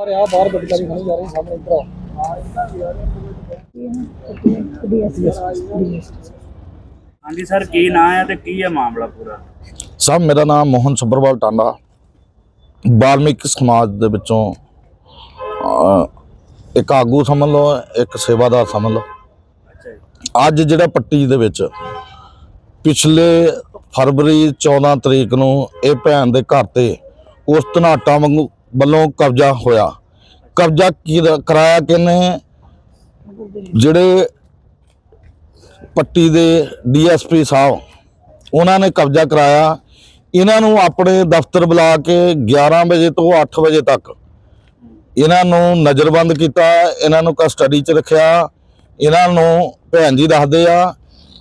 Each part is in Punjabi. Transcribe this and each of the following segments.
ਔਰ ਆ ਬਾਹਰ ਬੱਚਾ ਵੀ ਖਣੀ ਜਾ ਰਹੀ ਸਾਹਮਣੇ ਇੱਧਰ ਆ। ਹਾਂਜੀ ਸਰ ਕੀ ਨਾਂ ਹੈ ਤੇ ਕੀ ਹੈ ਮਾਮਲਾ ਪੂਰਾ? ਸਾਹਿਬ ਮੇਰਾ ਨਾਮ ਮੋਹਨ ਸੁਬਰਵਾਲ ਟਾਂਡਾ। ਬਾਲਮਿਕ ਸਮਾਜ ਦੇ ਵਿੱਚੋਂ ਅਹ, ਇੱਕ ਆਗੂ ਸਮਝ ਲਓ ਇੱਕ ਸੇਵਾਦਾਰ ਸਮਝ ਲਓ। ਅੱਛਾ ਜੀ। ਅੱਜ ਜਿਹੜਾ ਪੱਟੀ ਦੇ ਵਿੱਚ ਪਿਛਲੇ ਫਰਵਰੀ 14 ਤਰੀਕ ਨੂੰ ਇਹ ਭੈਣ ਦੇ ਘਰ ਤੇ ਉਸ ਧਨਾਟਾ ਵਾਂਗੂ ਵੱਲੋਂ ਕਬਜ਼ਾ ਹੋਇਆ। ਕਬਜ਼ਾ ਕੀ- ਕਰਾਇਆ ਕਿਨੇ ਜਿਹੜੇ ਪੱਟੀ ਦੇ ਡੀਐਸਪੀ ਸਾਹਿਬ, ਉਹਨਾਂ ਨੇ ਕਬਜ਼ਾ ਕਰਾਇਆ। ਇਹਨਾਂ ਨੂੰ ਆਪਣੇ ਦਫ਼ਤਰ ਬੁਲਾ ਕੇ 11 ਵਜੇ ਤੋਂ 8 ਵਜੇ ਤੱਕ ਇਹਨਾਂ ਨੂੰ ਨਜ਼ਰਬੰਦ ਕੀਤਾ, ਇਹਨਾਂ ਨੂੰ ਕਸਟਡੀ 'ਚ ਰੱਖਿਆ। ਇਹਨਾਂ ਨੂੰ ਭੈਣ ਜੀ ਦੱਸਦੇ ਆ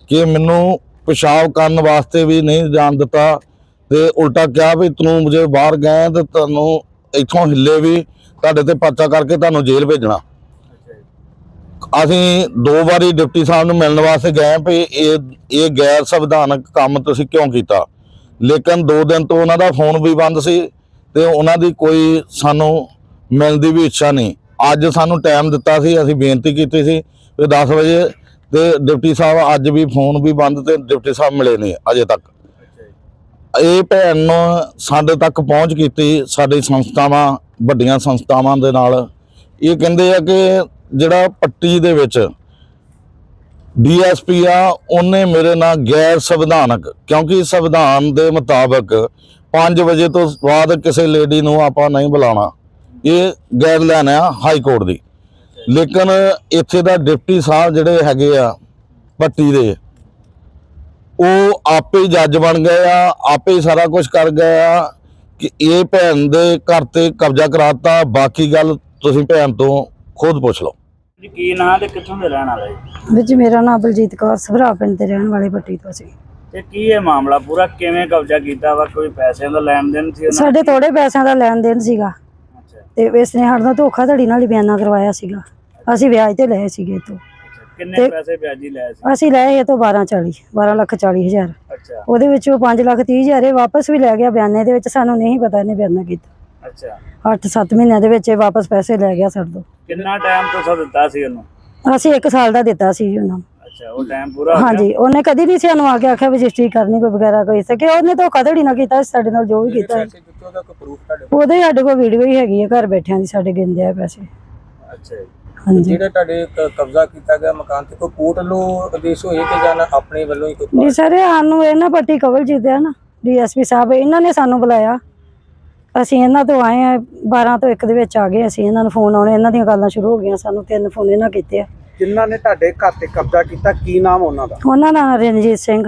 ਕਿ ਮੈਨੂੰ ਪਿਸ਼ਾਬ ਕਰਨ ਵਾਸਤੇ ਵੀ ਨਹੀਂ ਜਾਣ ਦਿੱਤਾ ਤੇ ਉਲਟਾ ਕਿਹਾ ਵੀ ਤੂੰ ਮੁਝੇ ਬਾਹਰ ਗਏ ਤੇ ਤੁਹਾਨੂੰ ਇੱਥੋਂ ਹਿੱਲੇ ਵੀ ਤੁਹਾਡੇ ਤੇ ਪਰਚਾ ਕਰਕੇ ਤੁਹਾਨੂੰ ਜੇਲ੍ਹ ਭੇਜਣਾ। ਅਸੀਂ ਦੋ ਵਾਰੀ ਡਿਪਟੀ ਸਾਹਿਬ ਨੂੰ ਮਿਲਣ ਵਾਸਤੇ ਗਏ ਵੀ ਇਹ ਇਹ ਗੈਰ ਸੰਵਿਧਾਨਕ ਕੰਮ ਤੁਸੀਂ ਕਿਉਂ ਕੀਤਾ? ਲੇਕਿਨ ਦੋ ਦਿਨ ਤੋਂ ਉਹਨਾਂ ਦਾ ਫੋਨ ਵੀ ਬੰਦ ਸੀ ਤੇ ਉਹਨਾਂ ਦੀ ਕੋਈ ਸਾਨੂੰ ਮਿਲਣ ਦੀ ਵੀ ਇੱਛਾ ਨਹੀਂ। ਅੱਜ ਸਾਨੂੰ ਟਾਈਮ ਦਿੱਤਾ ਸੀ, ਅਸੀਂ ਬੇਨਤੀ ਕੀਤੀ ਸੀ ਕਿ 10 ਵਜੇ ਤੇ ਡਿਪਟੀ ਸਾਹਿਬ ਅੱਜ ਵੀ ਫੋਨ ਵੀ ਬੰਦ ਤੇ ਡਿਪਟੀ ਸਾਹਿਬ ਮਿਲੇ ਨਹੀਂ ਅਜੇ ਤੱਕ। ਇਹ ਭੈਣ ਨੂੰ ਸਾਡੇ ਤੱਕ ਪਹੁੰਚ ਕੀਤੀ, ਸਾਡੀ ਸੰਸਥਾਵਾਂ, ਵੱਡੀਆਂ ਸੰਸਥਾਵਾਂ ਦੇ ਨਾਲ। ਇਹ ਕਹਿੰਦੇ ਆ ਕਿ ਜਿਹੜਾ ਪੱਟੀ ਦੇ ਵਿੱਚ ਡੀਐਸਪੀ ਆ, ਉਹਨੇ ਮੇਰੇ ਨਾਲ ਗੈਰ ਸੰਵਿਧਾਨਕ, ਕਿਉਂਕਿ ਸੰਵਿਧਾਨ ਦੇ ਮੁਤਾਬਕ 5 ਵਜੇ ਤੋਂ ਬਾਅਦ ਕਿਸੇ ਲੇਡੀ ਨੂੰ ਆਪਾਂ ਨਹੀਂ ਬੁਲਾਉਣਾ। ਇਹ ਗੈਰ ਲੈਣ ਆ ਹਾਈ ਕੋਰਟ ਦੀ। ਲੇਕਿਨ ਇੱਥੇ ਦਾ ਡਿਪਟੀ ਸਾਹਿਬ ਜਿਹੜੇ ਹੈਗੇ ਆ, ਪੱਟੀ ਦੇ ਉਹ ਆਪੇ ਜੱਜ ਬਣ ਗਏ ਆ ਆਪੇ ਸਾਰਾ ਕੁਝ ਕਰ ਗਏ ਆ ਕਿ ਇਹ ਭੈਣ ਦੇ ਘਰ ਤੇ ਕਬਜ਼ਾ ਕਰਾਤਾ। ਬਾਕੀ ਗੱਲ ਤੁਸੀਂ ਭੈਣ ਤੋਂ ਖੁਦ ਪੁੱਛ ਲਓ। ਜੀ ਕੀ ਨਾਂ ਤੇ ਕਿੱਥੋਂ ਦੇ ਰਹਿਣ ਵਾਲੇ? ਜੀ ਵਿੱਚ ਮੇਰਾ ਨਾਮ ਬਲਜੀਤ ਕੌਰ ਸਭਰਾ ਪਿੰਡ ਦੇ ਰਹਿਣ ਵਾਲੇ ਪੱਟੀ ਤੋਂ ਸੀ ਤੇ ਕੀ ਹੈ ਮਾਮਲਾ ਪੂਰਾ ਕਿਵੇਂ ਕਬਜ਼ਾ ਕੀਤਾ ਵਾ? ਕੋਈ ਪੈਸਿਆਂ ਦਾ ਲੈਣ ਦੇਣ ਸੀ ਉਹਨਾਂ ਸਾਡੇ ਥੋੜੇ ਪੈਸਿਆਂ ਦਾ ਲੈਣ ਦੇਣ ਸੀਗਾ। ਅੱਛਾ। ਤੇ ਇਸ ਨੇ ਸਾਡਾ ਧੋਖਾਧੜੀ ਨਾਲ ਹੀ ਬਿਆਨਾ ਕਰਵਾਇਆ ਸੀਗਾ। ਅਸੀਂ ਵਿਆਜ ਤੇ ਲਏ ਸੀਗੇ ਇਹ ਤੋਂ ਕਿੰਨੇ ਤੇ- ਪੈਸੇ ਵਿਆਜੀ ਲਏ ਸੀ? ਅਸੀਂ ਲਏ ਇਹ ਤੋਂ 12 40 12 ਲੱਖ 40 ਹਜ਼ਾਰ। ਅੱਛਾ। ਉਹਦੇ ਵਿੱਚੋਂ 5 ਲੱਖ 30 ਹਜ਼ਾਰ ਇਹ ਵਾਪਸ ਵੀ ਲੈ ਗਿਆ ਬਿਆਨੇ ਦੇ ਵਿੱਚ ਸਾਨੂੰ ਨਹੀਂ ਪਤਾ ਇਹਨੇ ਬਿਆਨਾ ਕੀਤਾ। ਅੱਛਾ। 8-7 ਮਹੀਨਿਆਂ ਦੇ ਵਿੱਚ ਇਹ ਵਾਪਸ ਪੈਸੇ ਲੈ ਗਿਆ ਸਾਡੇ ਤੋਂ। ਕਿੰਨਾ ਟਾਈਮ ਤੁਸੀਂ ਦਿੱਤਾ ਸੀ ਉਹਨੂੰ? ਅਸੀਂ 1 ਸਾਲ ਦਾ ਦਿੱਤਾ ਸੀ ਉਹਨਾਂ। ਨੂੰ ਅੱਛਾ ਉਹ ਟਾਈਮ ਪੂਰਾ ਹੋ ਗਿਆ? ਹਾਂਜੀ ਉਹਨੇ ਕਦੀ ਨਹੀਂ ਸਾਨੂੰ ਆ ਕੇ ਆਖਿਆ ਵੀ ਰਜਿਸਟਰੀ ਕਰਨੀ ਕੋਈ ਵਗੈਰਾ ਕੋਈ ਸਕੇ ਉਹਨੇ ਧੋਖਾਧੜੀ ਨਾ ਕੀਤਾ ਸਾਡੇ ਨਾਲ ਜੋ ਵੀ ਕੀਤਾ। ਉਹਦੇ ਸਾਡੇ ਕੋਲ ਵੀਡੀਓ ਹੀ ਹੈਗੀ ਹੈ ਘਰ ਬੈਠਿਆਂ ਦੀ ਸਾਡੇ ਗਿੰਦੇ ਆ ਪੈਸੇ। ਅੱਛਾ ਜੀ। ਹਾਂਜੀ। ਜਿਹੜੇ ਤੁਹਾਡੇ ਕ- ਕਬਜ਼ਾ ਕੀਤਾ ਗਿਆ ਮਕਾਨ ਤੇ ਕੋਈ ਕੋਰਟ ਵੱਲੋਂ ਆਦੇਸ਼ ਹੋਏ ਕਿ ਜਾਂ ਆਪਣੇ ਵੱਲੋਂ ਹੀ ਕੋਈ ਨਹੀਂ ਸਰ ਇਹ ਸਾਨੂੰ ਇਹਨਾਂ ਪੱਟੀ ਕਵਲ ਜਿੱਦਿਆ ਨਾ ਡੀਐਸਪੀ ਸਾਹਿਬ ਇਹਨਾਂ ਨੇ ਸਾਨੂੰ ਬੁਲਾਇਆ। ਅਸੀਂ ਇਹਨਾਂ ਤੋਂ ਆਏ ਆ 12 ਤੋਂ 1 ਦੇ ਵਿੱਚ ਆ ਗਏ ਅਸੀਂ ਇਹਨਾਂ ਨੂੰ ਫੋਨ ਆਉਣੇ ਇਹਨਾਂ ਦੀਆਂ ਗੱਲਾਂ ਸ਼ੁਰੂ ਹੋ ਗਈਆਂ ਸਾਨੂੰ ਤਿੰਨ ਫੋਨ ਇਹਨਾਂ ਕੀਤੇ ਆ। ਜਿਨ੍ਹਾਂ ਨੇ ਤੁਹਾਡੇ ਘਰ ਤੇ ਕਬਜ਼ਾ ਕੀਤਾ ਕੀ ਨਾਮ ਉਹਨਾਂ ਦਾ? ਉਹਨਾਂ ਦਾ ਨਾਂ ਰਣਜੀਤ ਸਿੰਘ।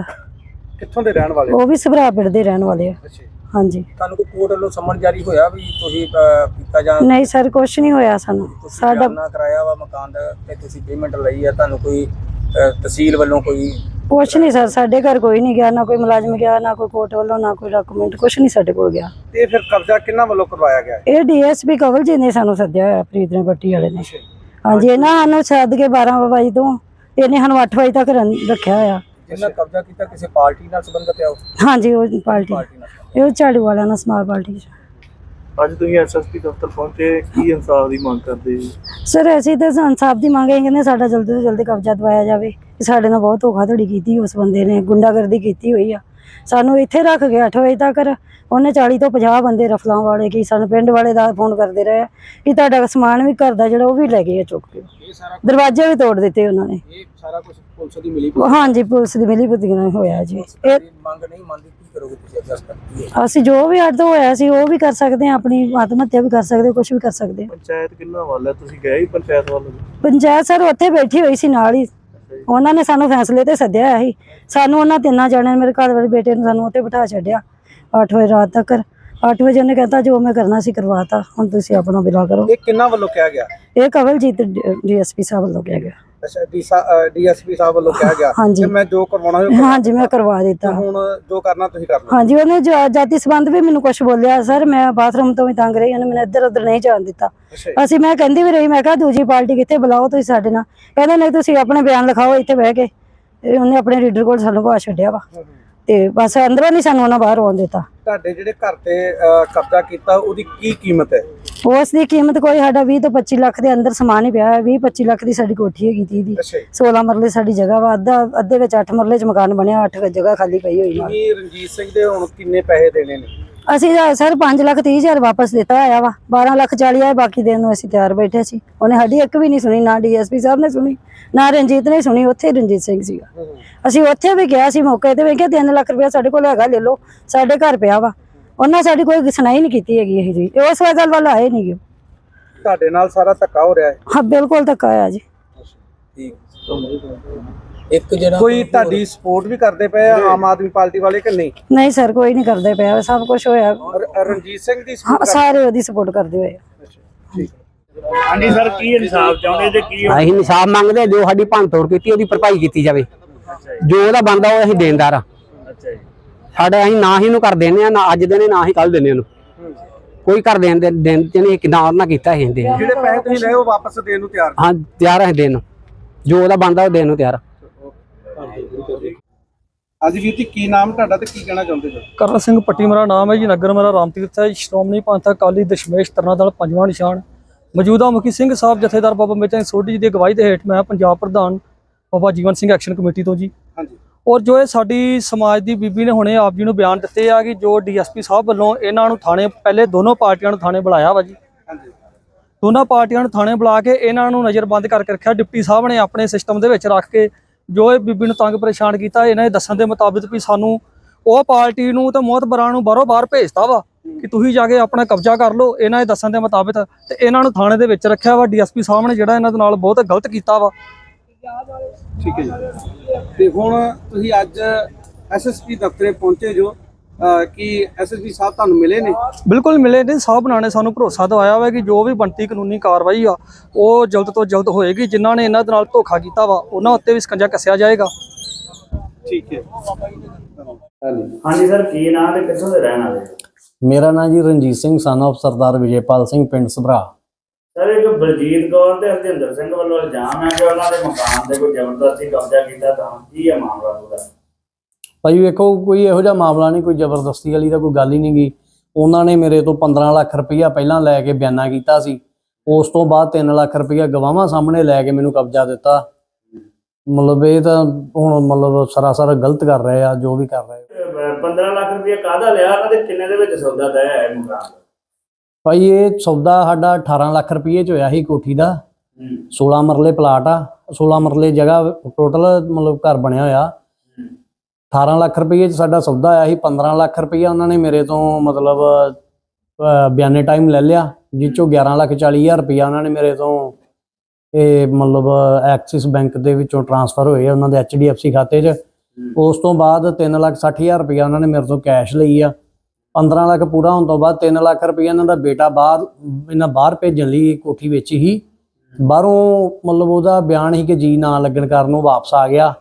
ਕਿੱਥੋਂ ਦੇ ਰਹਿਣ ਵਾਲੇ? ਉਹ ਵੀ ਸਭਰਾ ਪਿੰਡ ਦੇ ਰਹਿਣ ਵਾਲੇ ਆ। ਅੱਛਾ ਹਾਂਜੀ। ਤੁਹਾਨੂੰ ਕੋਈ ਕੋਰਟ ਵੱਲੋਂ ਸਮਨ ਜਾਰੀ ਹੋਇਆ ਵੀ ਤੁਸੀਂ ਕੀਤਾ ਜਾਂ ਨਹੀਂ ਸਰ ਕੁਝ ਨਹੀਂ ਹੋਇਆ ਸਾਨੂੰ। ਤੁਸੀਂ ਸਾਡਾ ਬਿਆਨਾ ਕਰਾਇਆ ਵਾ ਮਕਾਨ ਦਾ ਤੇ ਤੁਸੀਂ ਪੇਮੈਂਟ ਲਈ ਆ ਤੁਹਾਨੂੰ ਕੋਈ ਤਹਿਸੀਲ ਵੱਲੋਂ ਕੋਈ ਕੁਛ ਨਹੀਂ ਸਰ ਸਾਡੇ ਘਰ ਕੋਈ ਨਹੀਂ ਗਿਆ ਨਾ ਕੋਈ ਮੁਲਾਜ਼ਮ ਗਿਆ ਨਾ ਕੋਈ ਕੋਰਟ ਵੱਲੋਂ ਨਾ ਕੋਈ ਡਾਕੂਮੈਂਟ ਕੁਛ ਨਹੀਂ ਸਾਡੇ ਕੋਲ ਗਿਆ। ਤੇ ਫਿਰ ਕਬਜ਼ਾ ਕਿਹਨਾਂ ਵੱਲੋਂ ਕਰਵਾਇਆ ਗਿਆ? ਹੈ? ਇਹ ਡੀਐਸਪੀ ਕਵਲ ਜੀ ਨੇ ਸਾਨੂੰ ਸੱਦਿਆ ਹੋਇਆ ਫਰੀਦ ਨੇ ਪੱਟੀ ਵਾਲੇ ਨੇ। ਹਾਂਜੀ ਇਹਨਾਂ ਸਾਨੂੰ ਸੱਦ ਕੇ 12 ਵਜੇ ਤੋਂ ਤੇ ਇਹਨੇ ਸਾਨੂੰ 8 ਵਜੇ ਤੱਕ ਰਨ- ਰੱਖਿਆ ਹੋਇਆ। ਜਿਹਨਾਂ ਕਬਜ਼ਾ ਕੀਤਾ ਕਿਸੇ ਪਾਰਟੀ ਨਾਲ ਸੰਬੰਧਿਤ ਹੈ ਉਹ? ਹਾਂਜੀ ਉਹ ਪਾਰਟੀ। ਪਾਰਟੀ ਨਾਲ। ਇਹ ਝਾੜੂ ਵਾਲਿਆਂ ਨਾਲ ਸਮਾਲ ਪਾਰਟੀ ਚ। ਅੱਜ ਤੁਸੀਂ ਐਸਐਸਪੀ ਦਫ਼ਤਰ ਪਹੁੰਚੇ ਕੀ ਇਨਸਾਫ ਦੀ ਮੰਗ ਕਰਦੇ ਜੀ? ਸਰ ਅਸੀਂ ਤਾਂ ਇਨਸਾਫ ਦੀ ਮੰਗ ਹੈ ਕਹਿੰਦੇ ਸਾਡਾ ਜਲਦੀ ਤੋਂ ਜਲਦੀ ਕਬਜ਼ਾ ਦਵਾਇਆ ਜਾਵੇ। ਕਿ ਸਾਡੇ ਨਾਲ ਬਹੁਤ ਧੋਖਾਧੜੀ ਕੀਤੀ ਉਸ ਬੰਦੇ ਨੇ ਗੁੰਡਾਗਰਦੀ ਕੀਤੀ ਹੋਈ ਆ। ਸਾਨੂੰ ਇੱਥੇ ਰੱਖ ਗਿਆ 8 ਵਜੇ ਤੱਕ ਉਹਨੇ 40 ਤੋਂ 50 ਬੰਦੇ ਰਫਲਾਂ ਵਾਲੇ ਕੀ ਸਾਨੂੰ ਪਿੰਡ ਵਾਲੇ ਦਾ ਫੋਨ ਕਰਦੇ ਰਹੇ ਕਿ ਤੁਹਾਡਾ ਸਮਾਨ ਵੀ ਘਰ ਦਾ ਜਿਹੜਾ ਉਹ ਵੀ ਲੈ ਗਏ ਆ ਚੁੱਕ ਕੇ। ਦਰਵਾਜ਼ੇ ਵੀ ਤੋੜ ਦਿੱਤੇ ਉਹਨਾਂ ਨੇ। ਇਹ ਸਾਰਾ ਕੁਝ ਪੁਲਿਸ ਦੀ ਮਿਲੀ ਹਾਂਜੀ ਪੁਲਿਸ ਦੀ ਮਿਲੀ ਭੁਗਤੀ ਨਾਲ ਹੋਇਆ ਜੀ। ਇਹ ਇਹ ਮੰਗ ਨਹੀਂ ਮੰਨਦੀ ਕੀ ਕਰੋਗੇ ਤੁਸੀਂ ਅਡਜਸਟ ਕਰਨੀ ਹੈ। ਅਸੀਂ ਜੋ ਵੀ ਅੱਡ ਤੋਂ ਹੋਇਆ ਸੀ ਉਹ ਵੀ ਕਰ ਸਕਦੇ ਹਾਂ ਆਪਣੀ ਆਤਮ ਹੱਤਿਆ ਵੀ ਕਰ ਸਕਦੇ ਹਾਂ ਕੁਝ ਵੀ ਕਰ ਸਕਦੇ ਹਾਂ। ਪੰਚਾਇਤ ਕਿੰਨਾ ਵੱਲ ਹੈ? ਤੁਸੀਂ ਗਏ ਹੀ ਪੰਚਾਇਤ ਵੱਲ? ਪੰਚਾਇਤ ਸਰ ਉੱਥੇ ਬੈਠੀ ਹੋਈ ਸੀ ਨਾਲ ਹੀ ਉਹਨਾਂ ਨੇ ਸਾਨੂੰ ਫੈਸਲੇ ਤੇ ਸੱਦਿਆ ਹੋਇਆ ਸੀ। ਸਾਨੂੰ ਉਹਨਾਂ ਤਿੰਨਾਂ ਜਣਿਆਂ ਨੇ ਮੇਰੇ ਘਰ ਵਾਲੇ ਬੇਟੇ ਨੂੰ ਸਾਨੂੰ ਉੱਥੇ ਬਿਠਾ ਛੱਡਿਆ 8 ਵਜੇ ਰਾਤ ਤੱਕ। 8 ਵਜੇ ਉਹਨੇ ਕਹਿੰਦਾ ਜੋ ਮੈਂ ਕਰਨਾ ਸੀ ਕਰਵਾਤਾ ਹੁਣ ਤੁਸੀਂ ਆਪਣਾ ਬਿਲਾ ਕਰੋ। ਇਹ ਕਿੰਨਾਂ ਵੱਲੋਂ ਕਿਹਾ ਗਿਆ? ਇਹ ਕਵਲਜੀਤ ਡੀਐਸਪੀ ਸਾਹਿਬ ਵੱਲੋਂ ਕਿਹਾ ਗਿਆ। ਅੱਛਾ ਡੀਐਸਪੀ ਸਾਹਿਬ ਵੱਲੋਂ ਕਿਹਾ ਗਿਆ ਹਾਂਜੀ। ਕਿ ਮੈਂ ਜੋ ਕਰਵਾਉਣਾ ਹੋਵੇ ਹਾਂਜੀ ਮੈਂ ਕਰਵਾ ਦਿੱਤਾ। ਹੁਣ ਜੋ ਕਰਨਾ ਤੁਸੀਂ ਕਰ ਲਓ। ਹਾਂਜੀ ਉਹਨੇ ਜਾ- ਜਾਤੀ ਸੰਬੰਧ ਵੀ ਮੈਨੂੰ ਕੁਝ ਬੋਲਿਆ ਸਰ ਮੈਂ ਬਾਥਰੂਮ ਤੋਂ ਵੀ ਤੰਗ ਰਹੀ ਉਹਨੇ ਮੈਨੂੰ ਇੱਧਰ ਉੱਧਰ ਨਹੀਂ ਜਾਣ ਦਿੱਤਾ। ਅੱਛਾ ਅਸੀਂ ਮੈਂ ਕਹਿੰਦੀ ਵੀ ਰਹੀ ਮੈਂ ਕਿਹਾ ਦੂਜੀ ਪਾਰਟੀ ਕਿੱਥੇ ਬੁਲਾਓ ਤੁਸੀਂ ਸਾਡੇ ਨਾਲ? ਕਹਿੰਦੇ ਨਹੀਂ ਤੁਸੀਂ ਆਪਣੇ ਬਿਆਨ ਲਿਖਾਓ ਇੱਥੇ ਬਹਿ ਕੇ। ਤੇ ਉਹਨੇ ਆਪਣੇ ਰੀਡਰ ਕੋਲ ਸਾਨੂੰ ਬਾਹਰ ਛੱਡਿਆ ਵਾ। ਤੇ ਬਸ ਅੰਦਰੋਂ ਨਹੀਂ ਸਾਨੂੰ ਉਹਨਾਂ ਬਾਹਰ ਆਉਣ ਦਿੱਤਾ। ਤੁਹਾਡੇ ਜਿਹੜੇ ਘਰ ਤੇ ਅਹ, ਕਬਜ਼ਾ ਕੀਤਾ ਉਹਦੀ ਕੀ ਕੀਮਤ ਹੈ? ਉਸ ਦੀ ਕੀਮਤ ਕੋਈ ਸਾਡਾ 20 ਤੋਂ 25 ਲੱਖ ਦੇ ਅੰਦਰ ਸਮਾਨ ਹੀ ਪਿਆ ਹੈ 20 25 ਲੱਖ ਦੀ ਸਾਡੀ ਕੋਠੀ ਹੈਗੀ ਤੀ ਦੀ। ਅੱਛਾ ਜੀ। 16 ਮਰਲੇ ਸਾਡੀ ਜਗ੍ਹਾ ਵਾ ਅੱਧਾ ਅੱਧੇ ਵਿੱਚ 8 ਮਰਲੇ ਚ ਮਕਾਨ ਬਣਿਆ 8 ਜਗ੍ਹਾ ਖਾਲੀ ਪਈ ਹੋਈ ਨਾਲ ਰਣਜੀਤ ਸਿੰਘ ਦੇ ਹੁਣ ਕਿੰਨੇ ਪੈਸੇ ਦੇਣੇ ਨੇ? ਅਸੀਂ ਤਾਂ ਸਰ 5 ਲੱਖ 30 ਹਜ਼ਾਰ ਵਾਪਸ ਦਿੱਤਾ ਹੋਇਆ ਵਾ 12 ਲੱਖ 40 ਆਏ ਬਾਕੀ ਦੇਣ ਨੂੰ ਅਸੀਂ ਤਿਆਰ ਬੈਠੇ ਸੀ। ਉਹਨੇ ਸਾਡੀ ਇੱਕ ਵੀ ਨਹੀਂ ਸੁਣੀ ਨਾ ਡੀਐਸਪੀ ਸਾਹਿਬ ਨੇ ਸੁਣੀ ਨਾ ਰਣਜੀਤ ਨੇ ਸੁਣੀ ਉੱਥੇ ਰਣਜੀਤ ਸਿੰਘ ਸੀਗਾ। ਅਸੀਂ ਉੱਥੇ ਵੀ ਗਿਆ ਸੀ ਮੌਕੇ ਤੇ ਵੇਖਿਆ 3 ਲੱਖ ਰੁਪਇਆ ਸਾਡੇ ਕੋਲ ਹੈਗਾ ਲੈ ਲਓ ਸਾਡੇ ਘਰ ਪਿਆ ਵਾ। ਉਹਨਾਂ ਸਾਡੀ ਕੋਈ ਸੁਣਾਈ ਨਹੀਂ ਕੀਤੀ ਹੈਗੀ ਇਹ ਜੀ ਉਸ ਗੱਲ ਵੱਲ ਆਏ ਨਹੀਂ ਤੁਹਾਡੇ ਨਾਲ ਸਾਰਾ ਧੱਕਾ ਹੋ ਰਿਹਾ ਹੈ? ਹਾਂ ਬਿਲਕੁਲ ਧੱਕਾ ਹੋਇਆ ਜੀ। ਠੀਕ। ਇੱਕ ਜਿਹੜਾ ਕੋਈ ਤੁਹਾਡੀ ਸਪੋਰਟ ਵੀ ਕਰਦੇ ਪਏ ਆ ਆਮ ਆਦਮੀ ਪਾਰਟੀ ਵਾਲੇ ਕਿ ਨਹੀਂ? ਨਹੀਂ ਸਰ ਕੋਈ ਨਹੀਂ ਕਰਦੇ ਪਿਆ ਸਭ ਕੁਝ ਹੋਇਆ। ਰ- ਰਣਜੀਤ ਸਿੰਘ ਦੀ ਹਾਂ ਸਪੋਰਟ ਸਾਰੇ ਉਹਦੀ ਸਪੋਰਟ ਕਰਦੇ ਹੋਏ ਆ। ਹਾਂਜੀ ਸਰ ਕੀ ਇਨਸਾਫ ਚਾਹੁੰਦੇ ਤੇ ਕੀ ਅਸੀਂ ਇਨਸਾਫ ਮੰਗਦੇ ਹਾਂ, ਜੋ ਸਾਡੀ ਭੰਨਤੋੜ ਕੀਤੀ ਉਹਦੀ ਭਰਪਾਈ ਕੀਤੀ ਜਾਵੇ। ਜੋ ਉਹਦਾ ਬਣਦਾ ਉਹ ਅਸੀਂ ਦੇਣਦਾਰ ਆ ਅੱਛਾ ਜੀ। ਸਾਡੇ ਅਸੀਂ ਨਾ ਹੀ ਉਹਨੂੰ ਕਰ ਦਿੰਦੇ ਆ ਨਾ ਅੱਜ ਦੇਣੇ ਨਾ ਹੀ ਕੱਲ ਦਿੰਦੇ ਉਹਨੂੰ ਕੋਈ ਕਰ ਦੇਣ ਦੇ ਦਿਨ ਚ ਨਹੀਂ ਕਿਦਾਂ ਉਹਨਾਂ ਕੀਤਾ ਅਸੀਂ ਦੇ। ਜਿਹੜੇ ਪੈਸੇ ਤੁਸੀਂ ਲਏ ਉਹ ਵਾਪਸ ਦੇਣ ਨੂੰ ਤਿਆਰ? ਹਾਂ ਤਿਆਰ ਅਸੀਂ ਦੇਣ ਨੂੰ। ਜੋ ਉਹਦਾ ਬਣਦਾ ਉਹ ਦੇਣ ਨੂੰ ਤਿਆਰ ਆ। ਅੱਜ ਵੀਰ ਜੀ ਕੀ ਨਾਮ ਤੁਹਾਡਾ ਤੇ ਕੀ ਕਹਿਣਾ ਚਾਹੁੰਦੇ ਜੀ ਕਰਨ ਸਿੰਘ ਪੱਟੀ ਮੇਰਾ ਨਾਮ ਹੈ ਜੀ ਨਗਰ ਮੇਰਾ ਰਾਮਤੀਰਥ ਹੈ। ਸ਼੍ਰੋਮਣੀ ਪੰਥ ਅਕਾਲੀ ਦਸ਼ਮੇਸ਼ ਤਰਨਾ ਦਲ ਪੰਜਵਾਂ ਨਿਸ਼ਾਨ। ਮੌਜੂਦਾ ਮੁਖੀ ਸਿੰਘ ਸਾਹਿਬ ਜਥੇਦਾਰ ਬਾਬਾ ਮੇਚਾ ਸਿੰਘ ਸੋਢੀ ਜੀ ਦੀ ਅਗਵਾਈ ਦੇ ਹੇਠ ਮੈਂ ਪੰਜਾਬ ਪ੍ਰਧਾਨ ਬਾਬਾ ਜੀਵਨ ਸਿੰਘ ਐਕਸ਼ਨ ਕਮੇਟੀ ਤੋਂ ਜੀ। ਹਾਂਜੀ। ਔਰ ਜੋ ਇਹ ਸਾਡੀ ਸਮਾਜ ਦੀ ਬੀਬੀ ਨੇ ਹੁਣੇ ਆਪ ਜੀ ਨੂੰ ਬਿਆਨ ਦਿੱਤੇ ਆ ਕਿ ਜੋ ਡੀਐਸਪੀ ਸਾਹਿਬ ਵੱਲੋਂ ਇਹਨਾਂ ਨੂੰ ਥਾਣੇ ਪਹਿਲੇ ਦੋਨੋਂ ਪਾਰਟੀਆਂ ਨੂੰ ਥਾਣੇ ਬੁਲਾਇਆ ਵਾ ਜੀ। ਹਾਂਜੀ। ਦੋਨਾਂ ਪਾਰਟੀਆਂ ਨੂੰ ਥਾਣੇ ਬੁਲਾ ਕੇ ਇਹਨਾਂ ਨੂੰ ਨਜ਼ਰਬੰਦ ਕਰਕੇ ਰੱਖਿਆ। ਡਿਪਟੀ ਸਾਹਿਬ ਨੇ ਆਪਣੇ ਸਿਸਟਮ ਦੇ ਵਿੱਚ ਰੱਖ ਕੇ ਜੋ ਇਹ ਬੀਬੀ ਨੂੰ ਤੰਗ ਪਰੇਸ਼ਾਨ ਕੀਤਾ, ਇਹਨਾਂ ਦੇ ਦੱਸਣ ਦੇ ਮੁਤਾਬਿਕ ਵੀ ਸਾਨੂੰ ਉਹ ਪਾਰਟੀ ਨੂੰ ਤੇ ਮੋਹਤਬਰਾਂ ਨੂੰ ਬਾਹਰੋਂ ਬਾਹਰ ਭੇਜਤਾ ਵਾ ਕਿ ਤੁਸੀਂ ਜਾ ਕੇ ਆਪਣਾ ਕਬਜ਼ਾ ਕਰ ਲਓ, ਇਹਨਾਂ ਦੇ ਦੱਸਣ ਦੇ ਮੁਤਾਬਿਕ ਤੇ ਇਹਨਾਂ ਨੂੰ ਥਾਣੇ ਦੇ ਵਿੱਚ ਰੱਖਿਆ ਵਾ, ਡੀਐਸਪੀ ਸਾਹਿਬ ਨੇ ਜਿਹੜਾ ਇਹਨਾਂ ਦੇ ਨਾਲ ਬਹੁਤ ਗਲਤ ਕੀਤਾ ਵਾ। ਠੀਕ ਹੈ ਜੀ। ਤੇ ਹੁਣ ਤੁਸੀਂ ਅੱਜ ਐਸਐਸਪੀ ਦਫ਼ਤਰੇ ਪਹੁੰਚੇ ਜੋ ਕੀ ਐਸਐਸਪੀ ਸਾਹਿਬ ਤੁਹਾਨੂੰ ਮਿਲੇ ਨੇ? ਬਿਲਕੁਲ ਮਿਲੇ ਨੇ ਸਾਹਿਬ ਬਣਾ ਨੇ ਸਾਨੂੰ ਭਰੋਸਾ ਦਿਵਾਇਆ ਵਾ ਕਿ ਜੋ ਵੀ ਬਣਤੀ ਕਾਨੂੰਨੀ ਕਾਰਵਾਈ ਆ ਉਹ ਜਲਦ ਤੋਂ ਜਲਦ ਹੋਏਗੀ। ਜਿਨ੍ਹਾਂ ਨੇ ਇਹਨਾਂ ਦੇ ਨਾਲ ਧੋਖਾ ਕੀਤਾ ਵਾ ਉਹਨਾਂ ਉੱਤੇ ਵੀ ਸਕੰਜਾ ਕੱਸਿਆ ਜਾਏਗਾ। ਠੀਕ ਹੈ। ਹਾਂਜੀ ਹਾਂਜੀ ਸਰ ਕੀ ਨਾਂ ਤੇ ਕਿੱਥੋਂ ਦੇ ਰਹਿਣ ਵਾਲੇ? ਮੇਰਾ ਨਾਮ ਜੀ ਰਣਜੀਤ ਸਿੰਘ son of ਸਰਦਾਰ ਵਿਜੇਪਾਲ ਸਿੰਘ ਪਿੰਡ ਸਭਰਾ। ਸਰ ਇੱਕ ਬਲਜੀਤ ਕੌਰ ਤੇ ਹਰਜਿੰਦਰ ਸਿੰਘ ਵੱਲੋਂ ਇਲਜ਼ਾਮ ਹੈ ਕਿ ਉਹਨਾਂ ਦੇ ਮਕਾਨ ਤੇ ਕੋਈ ਜ਼ਬਰਦਸਤੀ ਕਬਜ਼ਾ ਕੀਤਾ ਤਾਂ ਕੀ ਹੈ ਮਾਮਲਾ ਪੂਰਾ ਭਾਈ ਵੇਖੋ ਕੋਈ ਇਹੋ ਜਿਹਾ ਮਾਮਲਾ ਨਹੀਂ ਕੋਈ ਜ਼ਬਰਦਸਤੀ ਵਾਲੀ ਤਾਂ ਕੋਈ ਗੱਲ ਹੀ ਨਹੀਂ ਗੀ। ਉਹਨਾਂ ਨੇ ਮੇਰੇ ਤੋਂ 15 ਲੱਖ ਰੁਪਈਆ ਪਹਿਲਾਂ ਲੈ ਕੇ ਬਿਆਨਾ ਕੀਤਾ ਸੀ। ਉਸ ਤੋਂ ਬਾਅਦ 3 ਲੱਖ ਰੁਪਈਆ ਗਵਾਹਾਂ ਸਾਹਮਣੇ ਲੈ ਕੇ ਮੈਨੂੰ ਕਬਜ਼ਾ ਦਿੱਤਾ। ਮਤਲਬ ਇਹ ਤਾਂ ਹੁਣ ਮਤਲਬ ਸਰਾਸਰ ਗਲਤ ਕਰ ਰਹੇ ਆ ਜੋ ਵੀ ਕਰ ਰਹੇ ਆ। 15 ਲੱਖ ਰੁਪਏ ਕਾਹਦਾ ਲਿਆ? ਉਹਨਾਂ ਦੇ ਕਿੰਨੇ ਦੇ ਵਿੱਚ ਸੌਦਾ ਤੈਅ ਹੈ ਮਕਾਨ ਦਾ ਭਾਈ ਇਹ ਸੌਦਾ ਸਾਡਾ 18 ਲੱਖ ਰੁਪਏ ਚ ਹੋਇਆ ਸੀ ਕੋਠੀ ਦਾ। ਹੂੰ। 16 ਮਰਲੇ ਪਲਾਟ ਆ। 16 ਮਰਲੇ ਜਗ੍ਹਾ ਟੋਟਲ ਮਤਲਬ ਘਰ ਬਣਿਆ ਹੋਇਆ। 18 ਲੱਖ ਰੁਪਏ ਚ ਸਾਡਾ ਸੌਦਾ ਆਇਆ ਸੀ 15 ਲੱਖ ਰੁਪਏ ਉਹਨਾਂ ਨੇ ਮੇਰੇ ਤੋਂ ਮਤਲਬ ਬਿਆਨੇ ਟਾਈਮ ਲੈ ਲਿਆ, ਜਿਸ ਚੋਂ 11 ਲੱਖ 40 ਹਜ਼ਾਰ ਰੁਪਏ ਉਹਨਾਂ ਨੇ ਮੇਰੇ ਤੋਂ, ਇਹ ਮਤਲਬ ਐਕਸਿਸ ਬੈਂਕ ਦੇ ਵਿੱਚੋਂ ਟਰਾਂਸਫਰ ਹੋਏ ਆ ਉਹਨਾਂ ਦੇ HDFC ਖਾਤੇ 'ਚ। ਉਸ ਤੋਂ ਬਾਅਦ 3 ਲੱਖ 60 ਹਜ਼ਾਰ ਰੁਪਏ ਉਹਨਾਂ ਨੇ ਮੇਰੇ ਤੋਂ ਕੈਸ਼ ਲਈ ਆ। 15 ਲੱਖ ਪੂਰਾ ਹੋਣ ਤੋਂ ਬਾਅਦ 3 ਲੱਖ ਰੁਪਏ ਇਹਨਾਂ ਦਾ ਬੇਟਾ ਬਾਹਰ, ਇਹਨਾਂ ਬਾਹਰ ਭੇਜਣ ਲਈ ਕੋਠੀ ਵਿੱਚ ਹੀ ਬਾਹਰੋਂ ਮਤਲਬ ਉਹਦਾ ਬਿਆਨ ਸੀ ਕਿ ਜੀ ਨਾ ਲੱਗਣ ਕਾਰਨ ਉਹ ਵਾਪਸ ਆ ਗਿਆ।